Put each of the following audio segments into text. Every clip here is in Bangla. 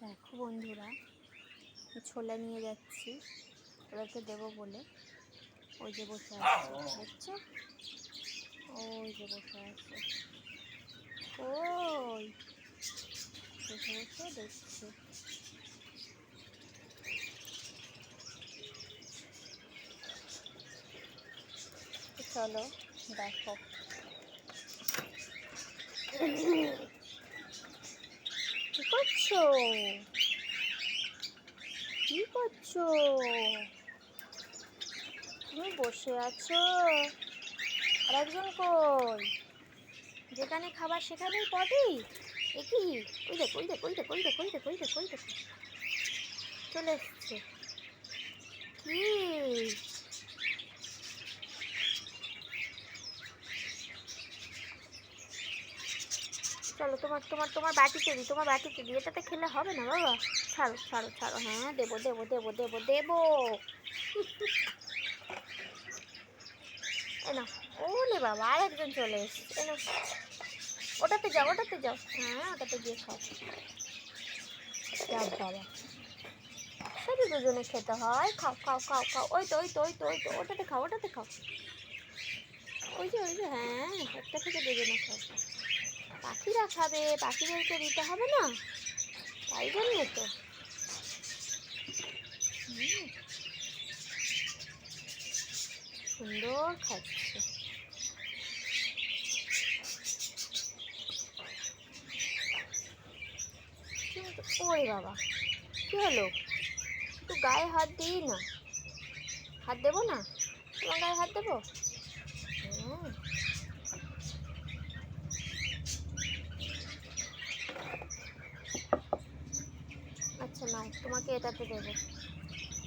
দেখো বন্ধুরা ছোলা নিয়ে যাচ্ছি। ওদেরকে দেবো বলে। ওই যে বসে আছে, দেখছ? ওই যে বসে আছে। ওই, বসে বসে দেখছি। চলো, দেখো। করছ? কি করছ? তুমি বসে আছো? আর একজন কই? যেখানে খাবার সেখানেই পটি? এ কি? ওই দেখ ওই দেখ ওই দেখ ওই দেখ ওই দেখ ওই দেখ ওই দেখ। চলে এসছে। কি? চলো, তোমার তোমার তোমার বাটিতে দিই তোমার বাটিতে দিই এটাতে খেলে হবে না বাবা? ছাড়ো ছাড়ো ছাড়ো হ্যাঁ দেবো দেবো দেবো দেবো দেবো। এ না ওলে বাবা আর একজন চলে এসছে নাও। ওটাতে যাও ওটাতে যাও। হ্যাঁ ওটাতে গিয়ে খাও। যাক বাবা। একসাথে দুজনে খেতে হয়। খাও খাও খাও খাও। ওই তো ওই তো ওই তো ওই তো, ওটাতে খাও ওটাতে খাও। ওই যে ওই যে হ্যাঁ একটা থেকে দুজনে খাও। পাখিরা খাবে পাখিদেরকে দিতে হবে না। তাই জন্য তো। সুন্দর খাচ্ছে। ওই বাবা, কি হলো? একটু গায়ে হাত দিই না? হাত দেবো না? তোমার গায়ে হাত দেবো? তোমাকে এটাতে দেবো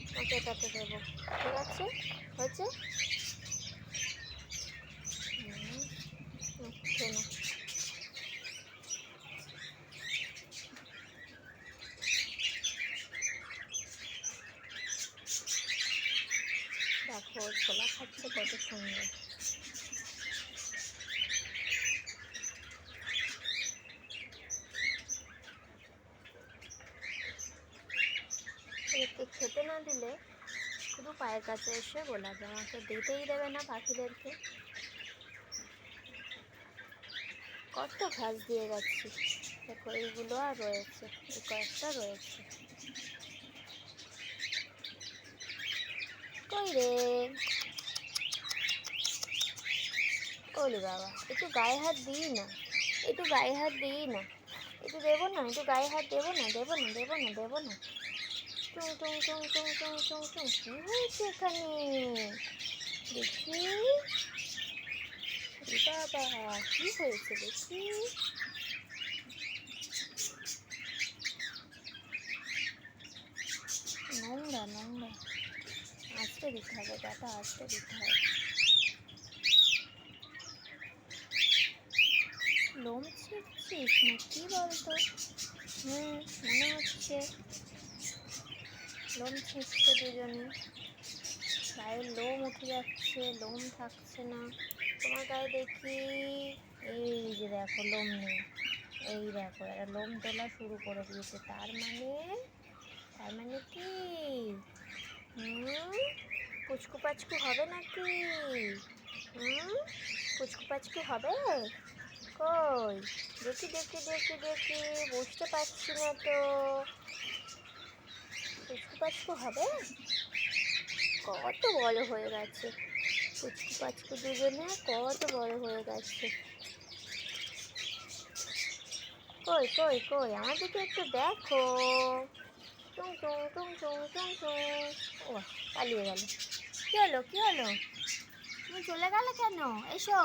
তোমাকে এটাতে দেবো ঠিক আছে? হয়েছে? নাও। দেখো, ছোলা খাচ্ছে কত সুন্দর এদেরকে খেতে না দিলে শুধু পায়ের কাছে এসে গোলাপে আমাকে দিতেই দেবে না পাখিদেরকে। কত ঘাস দিয়ে যাচ্ছি দেখো, এইগুলো আর রয়েছে, এই কয়েকটা রয়েছে। কই রে? ওলি বাবা, একটু গায়ে হাত দিই না, একটু গায়ে হাত দিই না, একটু দেবো না, একটু গায়ে হাত দেবো না দেবো না দেবো না দেবো না। ちょんちょんちょんちょんちょんちょんどんどんすごいんかにどんどんどんどんどんどんどんなんだなんだんどんどんどんどんどんどんどんどんどんどんどんどんうん、物持ち লোম ছিঁড়ছে দুজনে। গায়ে লোম উঠে যাচ্ছে, লোম থাকছে না। তোমার গায়ে দেখি, এই যে দেখো, লোম নেই। এই দেখো, এরা লোম তোলা শুরু করে দিয়েছে। তার মানে তার মানে কি? পুচকু পাচকু হবে নাকি? পুচকু পাচকু হবে? কই? দেখি দেখি দেখি দেখি। বুঝতে পারছি না তো। পুচকু হবে? কত বড় হয়ে গেছে? পুচকু পাচকু দুজনে কত বড় হয়ে গেছে? কই কই কই আমার দিকে একটু দেখো। টুং টুং টুং টুং টুং টুং। ও পালিয়ে গেল। কি হলো কি হলো? তুমি চলে গেলে কেন? এসো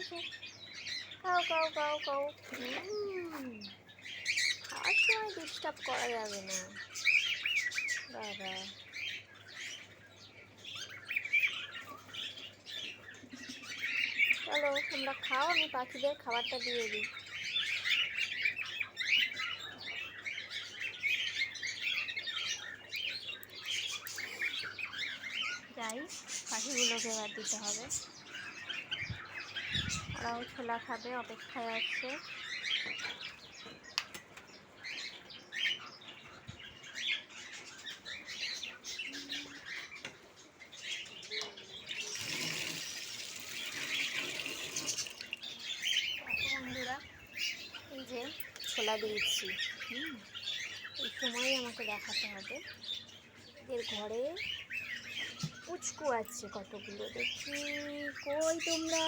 এসো। খাও খাও খাও খাও। হুম। খাওয়ার সময় ডিস্টার্ব করা যাবে না। বাবা। চলো, তোমরা খাও, আমি পাখিদের খাবারটা দিয়ে দিই। যাই, পাখিগুলোকে এবার দিতে হবে। ওরাও ছোলা খাবে, অপেক্ষায় আছে দেখো বন্ধুরা এই যে ছোলা দিয়েছি। এই সময় আমাকে দেখাতে হবে। এর ঘরে পুচকু আছে কতগুলো? দেখি, কই তোমরা?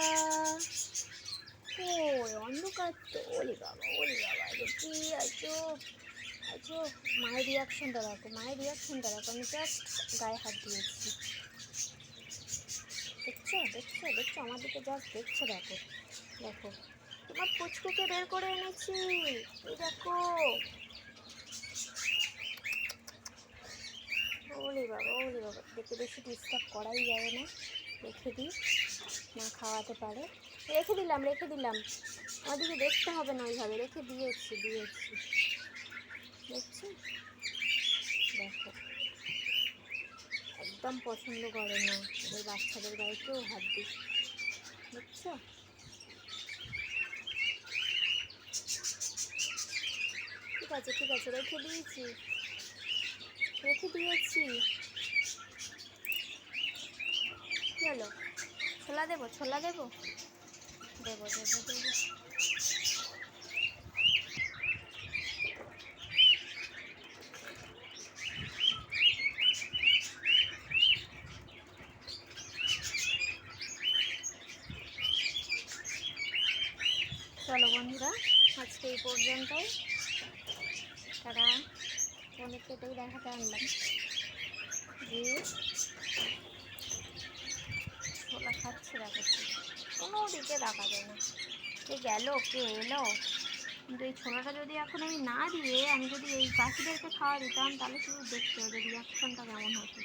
কই, অন্ধকার তো ওলি বাবা ওলি বাবা, দেখি আছো আছো মায়ের রিয়াকশনটা দেখো মায়ের রিয়াকশনটা দেখো আমি জাস্ট গায়ে হাত দিয়েছি। দেখছ দেখছ দেখছ, আমার দিকে জাস্ট দেখছ, দেখো দেখো। তোমার পুচকুকে বের করে এনেছি। এই দেখো। ওলে বাবা ওলে বাবা। দেখে বেশি ডিস্টার্ব করাই যাবে না। রেখে দিই। না খাওয়াতে পারে। রেখে দিলাম রেখে দিলাম। আমাদেরকে দেখতে হবে না ওইভাবে। রেখে দিয়েছি দিয়েছি। দেখছি? দেখো। একদম পছন্দ করে না। ওই বাচ্চাদের গায়ে কেউ হাত দিই দেখছ? আছে, ঠিক আছে, রেখে দিয়েছি। রেখে দিয়েছি। কি হলো? ছোলা দেবো ছোলা দেবো? দেবো দেবো দেবো। চলো বন্ধুরা, আজকে এই পর্যন্তই। তারা অনেক এটাই দেখাতে আনলাম যে ছোলা খাচ্ছে দেখো। কোনো দিকে দেখা যায় না। কে গেল, কে এলো? কিন্তু এই ছোলাটা যদি এখন আমি না দিয়ে, আমি যদি এই পাখিদেরকে খাওয়া দিতাম, তাহলে শুধু দেখতে হবে রিয়াকশনটা কেমন হতো।